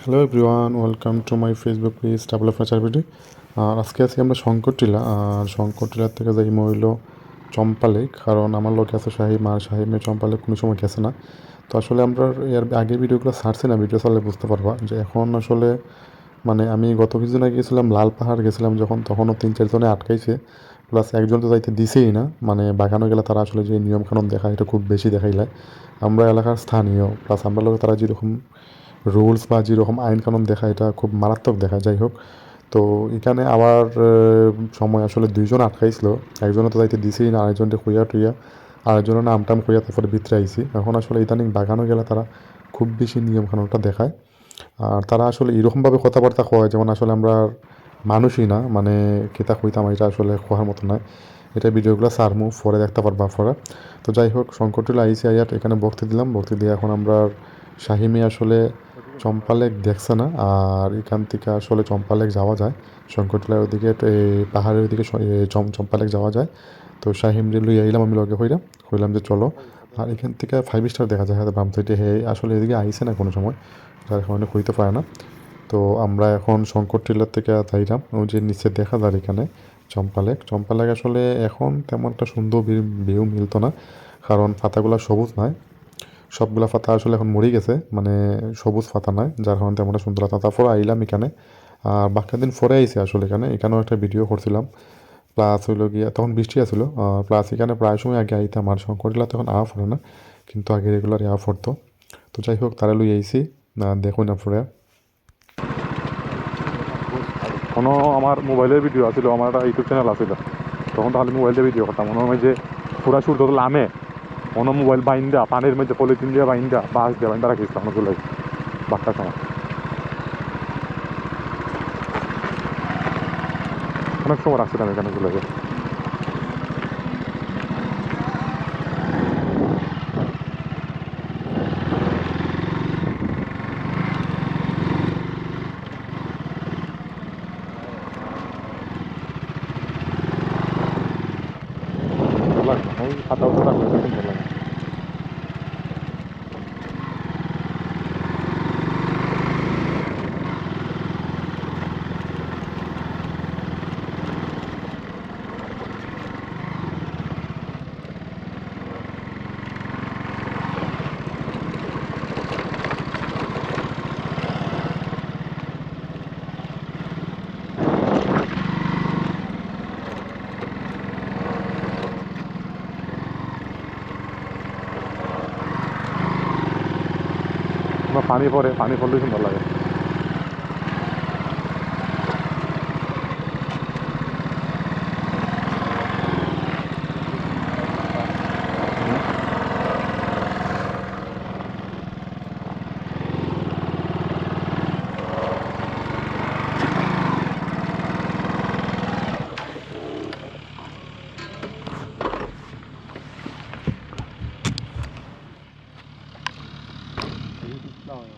Hello everyone welcome to my Facebook page double F চারবিটি আর আজকে আছি আমরা শঙ্করটিলা। আর শঙ্করটিলার থেকে যাই হইল চম্পা লেক কারণ আমার লোক আছে শাহিম আর শাহিমে চম্পা লেক কোনো সময় গেছে না। তো আসলে আমরা এর আগে ভিডিওগুলো ছাড়ছি না, ভিডিও চালে বুঝতে পারবা যে এখন আসলে মানে আমি গত কিছুদিন আগে গেছিলাম, লাল পাহাড় গেছিলাম যখন, তখনও তিন চারজনে আটকাইছে। প্লাস একজন তো যাইতে দিছেই না মানে বাগানো গেলে তারা আসলে যে নিয়মকানুন দেখায় এটা খুব বেশি দেখাইলে। আমরা এলাকার স্থানীয় প্লাস আমরা লোক তারা যেরকম রুলস বা যেরকম আইন কানুন দেখা এটা খুব মারাত্মক দেখা যাই হোক। তো এখানে আহ, সময় আসলে দুইজন আটকাইছিল। একজনে তো যাইতে দিছেই না আরেকজনটা খুঁয়া টুইয়া আরেকজনের নাম টাম খুঁয়া তারপরে ভিতরে আইছি। এখন আসলে ইদানিং বাগানো গেলে তারা খুব বেশি নিয়ম কানুনটা দেখায়। আর তারা আসলে এরকমভাবে কথাবার্তা কয় যেমন আসলে আমরা মানুষই না মানে কেতা কইতাম এটা আসলে খোয়ার মতো নয় এটা ভিডিওগুলো সারমু ফরে দেখতে পারবা পরে। তো যাই হোক শঙ্করটিলা আইসি আইয়াট এখানে ভর্তি দিলাম। ভর্তি দিয়ে এখন আমরা শাহিমে আসলে চম্পালেক দেখছে না, আর এখান থেকে আসলে চম্পালেক যাওয়া যায়। শঙ্করটিলার ওদিকে পাহাড়ের ওদিকে চম্পালেক যাওয়া যায়। তো শাহিম রে লইয়া আইলাম আমি লগে হইলাম হইলাম যে চলো। আর এখান থেকে ফাইভ স্টার দেখা যায় হয়তো বাম সাইডে হে, আসলে এদিকে আইসে না কোনো সময়, যার কারণে হইতে পারে না। তো আমরা এখন শঙ্কর টিলার থেকে যাইলাম, ওই যে নিচে দেখা যায় এখানে চম্পালেক। চম্পালেক আসলে এখন তেমন একটা সুন্দর ভিউ মিলতো না, কারণ পাতাগুলো সবুজ নয়। সবগুলা পাতা আসলে এখন মরে গেছে মানে সবুজ পাতা নয়, যার কারণে তেমন একটা সুন্দর পাতা তারপর আইলাম এখানে, আর বাকি দিন পরে আইছি আসলে এখানে, এখানেও একটা ভিডিও করছিলাম। প্লাস হইল গিয়া, তখন বৃষ্টি আসলো প্লাস এখানে প্রায় সময় আগে আইতাম, আর শঙ্করটিলা তখন আওয়া পড়ে না, কিন্তু আগে রেগুলার আওয়া পড়তো। তো যাই হোক, তারা লই আইছি, না, দেখুন আপনারা কোনো আমার মোবাইলের ভিডিও আছিল, আমার একটা ইউটিউব চ্যানেল আছিল। তখন তাহলে মোবাইলের ভিডিও করতাম। মনে হয় যে পুরা সূর্য তো লামে। কোনো মোবাইল বাইন্দা, পানির মধ্যে পলিথিন দিয়ে বাইন্দা, বাঁশ দিয়ে বাইন্দা রাখিছিলাম ওগুলো বাচ্চার সময়। অনেক সময় রাখছিলাম এখানে গুলোকে সুন্দর লাগে ওই পানি পড়ে পানি পড়লেই সুন্দর লাগে। Rồi